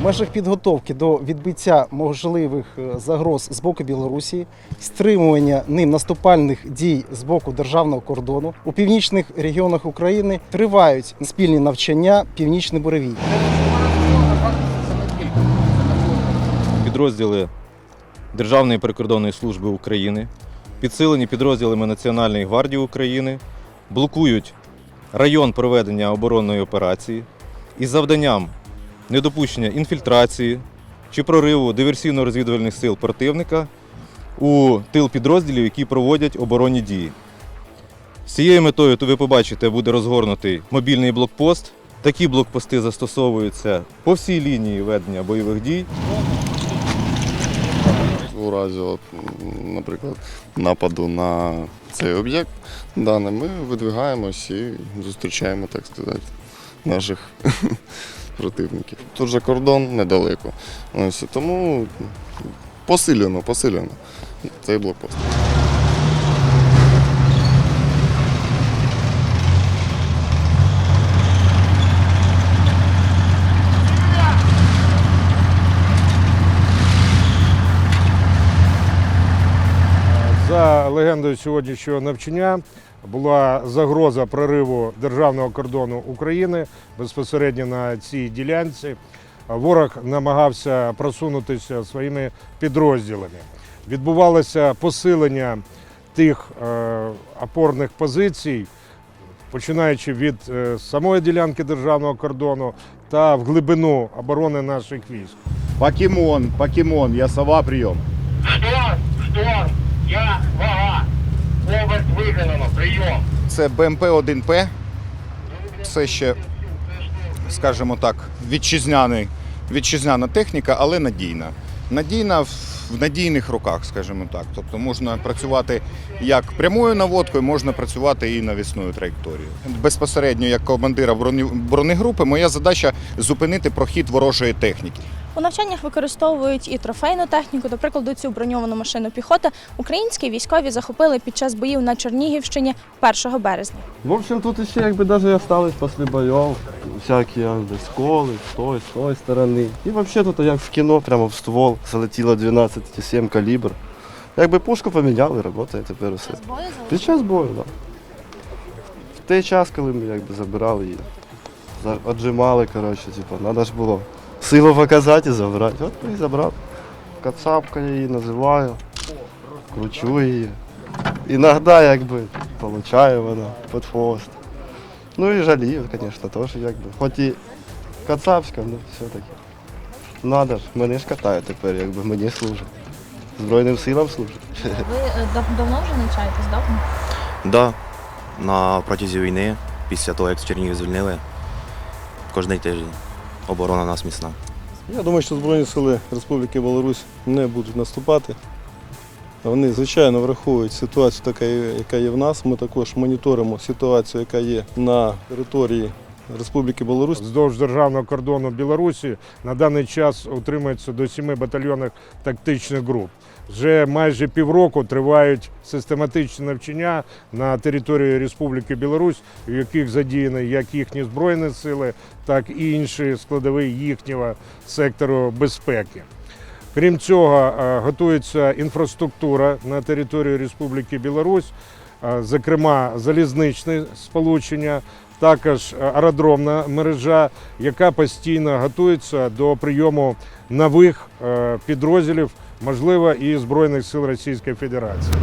В межах підготовки до відбиття можливих е, загроз з боку Білорусі, стримування ним наступальних дій з боку державного кордону у північних регіонах України тривають спільні навчання Північний буревій. підрозділи Державної прикордонної служби України, підсилені підрозділами Національної гвардії України, блокують район проведення оборонної операції із завданням недопущення інфільтрації чи прориву диверсійно-розвідувальних сил противника у тил підрозділів, які проводять оборонні дії. З цією метою, то ви побачите, буде розгорнутий мобільний блокпост. Такі блокпости застосовуються по всій лінії ведення бойових дій. у разі, от, наприклад, нападу на цей об'єкт даний, ми видвигаємось і зустрічаємо, так сказати, наших противників. Тут же кордон недалеко. Ось, тому посилено, посилено цей блокпост. За легендою сьогоднішнього навчання була загроза прориву державного кордону України безпосередньо на цій ділянці. Ворог намагався просунутися своїми підрозділами. Відбувалося посилення тих е, опорних позицій, починаючи від е, самої ділянки державного кордону та в глибину оборони наших військ. Покемон, покемон, я сова прием. Шторм, шторм, я вага. Область виконано, прийом. Це БМП-1П. Це ще, скажімо так, вітчизняний, вітчизняна техніка, але надійна. Надійна в надійних руках, скажімо так. Тобто можна працювати як прямою наводкою, можна працювати і навісною траєкторією. Безпосередньо як командира бронегрупи, моя задача зупинити прохід ворожої техніки. У навчаннях використовують і трофейну техніку, до прикладу, цю броньовану машину піхоти українські військові захопили під час боїв на Чернігівщині 1 березня. В общем, тут еще как бы даже и осталось после боев всякие сколы с той, с той стороны. И вообще тут як в кино, прямо в ствол залетіло 12,7 калібр. Якби пушку поміняли, працює тепер усе. Під час бою, так. Да. В той час, коли ми якби забирали її, за- отжимали, коротше, типу, треба ж було силу показати і забрати. От і забрав. Кацапка я її називаю, кручу її. Іноді якби получаю вона під хвост. Ну і жалію, звісно, теж якби. Хоч і кацапська, ну все-таки. Надо ж, мене ж катають тепер, якби мені служить. Збройним силам служить. Ви е, давно вже навчаєтесь, давно? Да, на протязі війни, після того, як з Чернігів звільнили, кожний тиждень оборона нас міцна. Я думаю, що Збройні сили Республіки Білорусь не будуть наступати. Вони, звичайно, враховують ситуацію, така, яка є в нас. Ми також моніторимо ситуацію, яка є на території Республіки Білорусь. Вздовж державного кордону Білорусі на даний час утримується до сіми батальйонних тактичних груп. Вже майже півроку тривають систематичні навчання на території Республіки Білорусь, в яких задіяні як їхні збройні сили, так і інші складові їхнього сектору безпеки. Крім цього, е, готується інфраструктура на території Республіки Білорусь, е, зокрема залізничне сполучення, також е, аеродромна мережа, яка постійно готується до прийому нових е, підрозділів, можливо, і Збройних сил Російської Федерації.